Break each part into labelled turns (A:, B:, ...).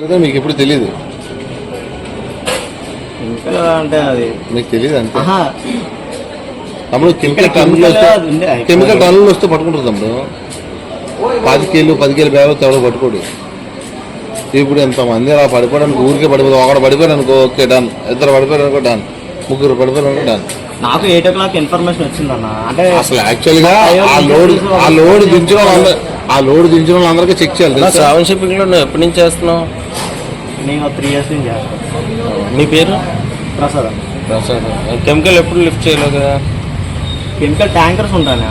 A: పడుతుంది మీకు ఎప్పుడు తెలియదు
B: ఇంకా అంటే అది
A: మీకు తెలియదు అంతే. కెమికల్ టన్నులు వస్తే కెమికల్ టన్నులు వస్తే పట్టుకుంటారు తమ్ముడు. పది కేళ్ళు పది కేళ్ళు బ్యాగ్ వస్తే ఎవడో పట్టుకోడు. ఇప్పుడు ఎంతమంది అలా పడిపోవడానికి ఊరికే పడిపోదు. ఒకడు పడిపోయాడు అనుకో ఓకే డన్ ఇద్దరు పడిపోయారు అనుకో డన్ ముగ్గురు పడిపోయారు అనుకో డన్
B: నాకు ఎయిట్ ఓ క్లాక్ ఇన్ఫర్మేషన్ వచ్చిందన్న. అంటే
A: అసలు యాక్చువల్గా ఆ లోడ్ ఆ లోడ్ దించిన వాళ్ళందరూ ఆ లోడ్ దించిన వాళ్ళందరికీ చెక్ చేయాలి?
C: శ్రావణ్ షిప్పింగ్లో నువ్వు ఎప్పటి నుంచి చేస్తున్నావు?
B: నేను త్రీ ఇయర్స్ నుంచి చేస్తాను
C: నీ పేరు?
B: ప్రసాద్.
C: ప్రసాద్. కెమికల్ ఎప్పుడు లిఫ్ట్ చేయలేదు కదా?
B: కెమికల్ ట్యాంకర్స్ ఉంటాను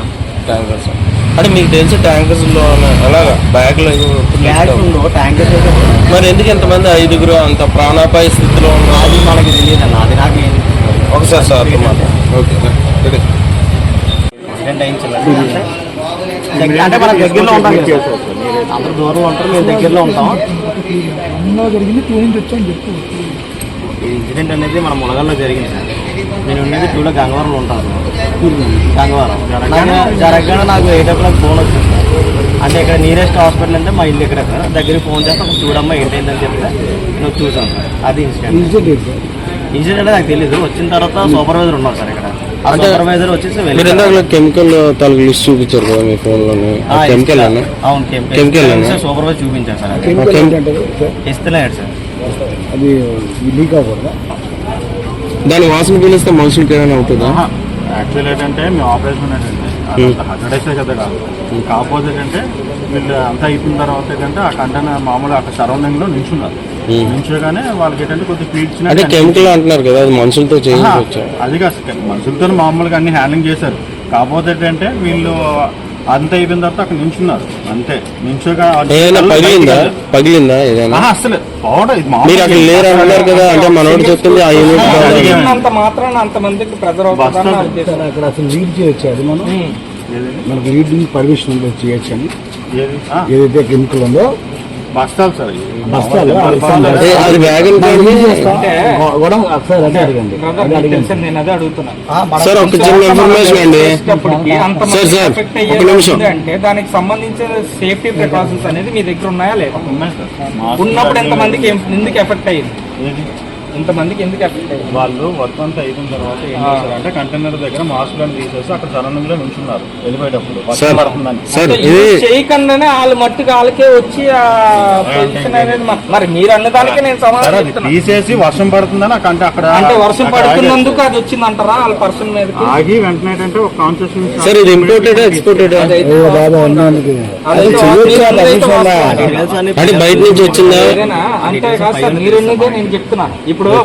C: ట్యాంకర్స్. అంటే మీకు తెలిసి ట్యాంకర్స్లో అలాగా? బ్యాగ్లో ఎప్పుడు lift
B: గ్యాస్
C: అవ్వదు.
B: ఉండవు ట్యాంకర్స్
C: మరి ఎందుకు ఎంతమంది ఐదుగురు అంత ప్రాణాపాయ స్థితిలో ఉన్నారు?
B: అది మనకి తెలియదు అన్న అది నాకు
C: ఒకసారి సార్
A: ఓకే
B: అంటే మన దగ్గరలో ఉంటాం. అందరూ దూరంలో ఉంటారు మేము దగ్గరలో ఉంటాం.
D: ఎన్నో జరిగింది టూ నుంచి వచ్చాను చెప్పు.
B: ఈ ఇన్సిడెంట్ అనేది మన ములగల్లో జరిగింది సార్. నేను ఉండేది టూలో గంగవరంలో ఉంటాను. గంగవరం. జరగగానే జరగగానే నాకు ఎయిట్ ఓ క్లాక్ ఫోన్ వచ్చింది సార్. అంటే ఇక్కడ నియరెస్ట్ హాస్పిటల్ అంటే మా ఇల్లు ఇక్కడ సార్? దగ్గరికి ఫోన్ చేస్తే ఒక చూడమ్మా ఏంటైందని చెప్తే నేను చూసాను సార్. అది ఇన్సిడెంట్
D: ఇన్సిడెంట్
B: అంటే నాకు తెలియదు వచ్చిన తర్వాత సూపర్వైజర్ ఉన్నారు సార్ ఇక్కడ.
C: మీరు. ఇందాక కెమికల్ తాలూకు లిస్ట్ చూపించారు కదా మీ
B: ఫోన్లోనే.
C: కెమికల్ అన్న?
B: అవును కెమికల్? సూపర్వైజర్
D: ఏంటంటే సార్
B: ఇస్తలేడు సార్.
D: అది లీక్ అవ్వకూడదా?
C: దాని వాసన పీలిస్తే మనుషులకి ఏమైనా అవుతుందా?
E: యాక్చువల్ ఏంటంటే మేము ఆపరేషన్ ఏంటంటే హండ్రెడ్ డేస్ కదా కాదు. కాకపోతే ఏంటంటే వీళ్ళు అంతా అయిపోయిన తర్వాత ఏంటంటే ఆ కంటైనర్ మామూలుగా అక్కడ సరౌండింగ్లో నించున్నారు నించోగానే వాళ్ళకి ఏంటంటే కొద్దిగా పీల్చిన
C: అంటే కెమికల్ అంటున్నారు కదా అది మనుషులతో చేయించవచ్చు.
E: అది కాదు. మనుషులతో మామూలుగా అన్ని హ్యాండ్లింగ్ చేశారు. కాకపోతే ఏంటంటే వీళ్ళు అంత అయిపోయిన తర్వాత అక్కడ నించున్నారు. అంతే. నించోగా
C: పగిలిందా? పగిలిందా ఏదైనా?
E: అసలు పౌడర్ ఇది మామూలుగా
C: మీరు అక్కడ లేరు అన్నారు కదా అంటే మనోడు చెప్తుంది ఆ యూనిట్ కావాలి.
F: అంత మాత్రాన ప్రెజర్ నా ఉద్దేశం
D: సార్ అక్కడ అసలు లీడ్ చేయొచ్చు అది మనం? మనకు లీడింగ్ పర్మిషన్ ఉందో చేయొచ్చు అని ఏదైతే కెమికల్ ఉందో
E: బస్తాలు సార్.
D: బస్తాలు,
C: అది వ్యాగన్
D: కూడా ఒకసారి అదే అడగండి.
F: బ్రదర్
D: అదే
F: మీకు
D: అడగండి.
F: తెలుసా నేను అదే అడుగుతున్నా.
C: సార్ ఒక చిన్న ఇన్ఫర్మేషన్ అండి.
F: చేసేటప్పటికి అంతమంది
C: సార్, సార్,
F: ఎఫెక్ట్
C: ఒక
F: అయ్యేది
C: నిమిషం.
F: ఉంది అంటే దానికి సంబంధించిన సేఫ్టీ ప్రికాషన్స్ అనేది మీ దగ్గర ఉన్నాయా లేదా? ఉన్నప్పుడు ఎంతమందికి ఎందుకు ఎఫెక్ట్ అయ్యింది? ఇంతమందికి ఎందుకు ఎఫెక్ట్ అయ్యింది
E: వాళ్ళు వర్క్ అంతా అయిపోయిన తర్వాత ఏం చేశారంటే కంటైనర్ దగ్గర మాస్కులను తీసేసి అక్కడ సరౌండింగ్లో నుంచున్నారు వెళ్ళిపోయేటప్పుడు. వర్షం పడుతుందని
F: అంటే చేయకుండానే వాళ్ళు మట్టుకు వాళ్ళకే వచ్చి మరి మీరు అన్నదానికే నేను
E: సరే
F: సమాధానం.
E: తీసేసి వర్షం పడుతుందని అక్కడ అంటే అక్కడ
F: అంటే వర్షం పడుతున్నందుకు అది వచ్చింది అంటారా వాళ్ళ పర్సన్ మీదకి?
E: ఆగి వెంటనే ఏంటంటే ఒక కాన్షియస్
C: సార్ ఇది ఇంపోర్టెడ్ ఎక్స్పోర్టెడ్
B: అన్ని
C: అంటే బయట నుంచి వచ్చిందా?
F: అంటే కాదు సార్ మీరు నేను చెప్తున్నా. ఇప్పుడు